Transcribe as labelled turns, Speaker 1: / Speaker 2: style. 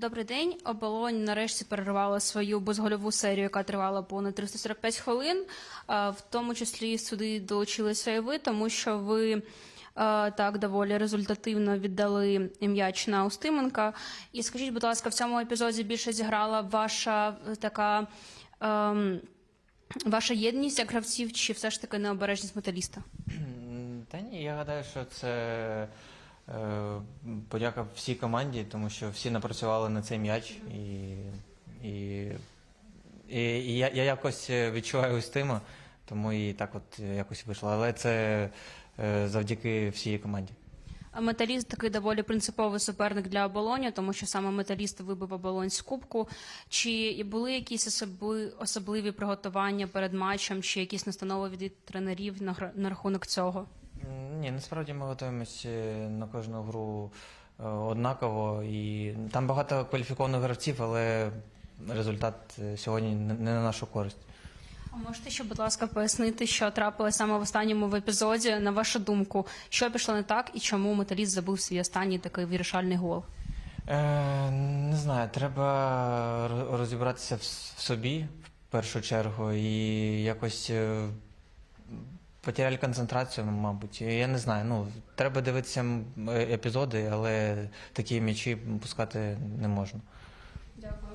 Speaker 1: Добрий день. Оболонь нарешті перервала свою безгольову серію, яка тривала понад 345 хвилин. Е, В тому числі сюди долучилися і ви, тому що ви е, так доволі результативно віддали м'яч на Устименка. І скажіть, будь ласка, в цьому епізоді більше зіграла ваша е, така ем, ваша єдність як гравців, чи все ж таки необережність металіста?
Speaker 2: Та ні, я гадаю, що це подяка всій команді, тому що всі напрацювали на цей м'яч, і, і, і, і я, я якось відчуваю стиму, тому і так от якось вийшло. Але це е, завдяки всій команді.
Speaker 1: А Металіст такий доволі принциповий суперник для оболоня, тому що саме металіст вибив оболонь з кубку. Чи були якісь особи, особливі приготування перед матчем, чи якісь настанови від тренерів на, на рахунок цього?
Speaker 2: Ні, насправді ми готуємося на кожну гру е, однаково. І там багато кваліфікованих гравців, але результат е, сьогодні не на нашу користь.
Speaker 1: А можете ще, будь ласка, пояснити, що трапилось саме в останньому в епізоді? На вашу думку, що пішло не так і чому металіст забив свій останній такий вирішальний гол?
Speaker 2: Е, не знаю, треба розібратися в, собі в першу чергу і якось е, потеряли концентрацію, мабуть. Я не знаю. Ну, треба дивитися е- епізоди, але такі м'ячі пускати не можна.
Speaker 1: Дякую.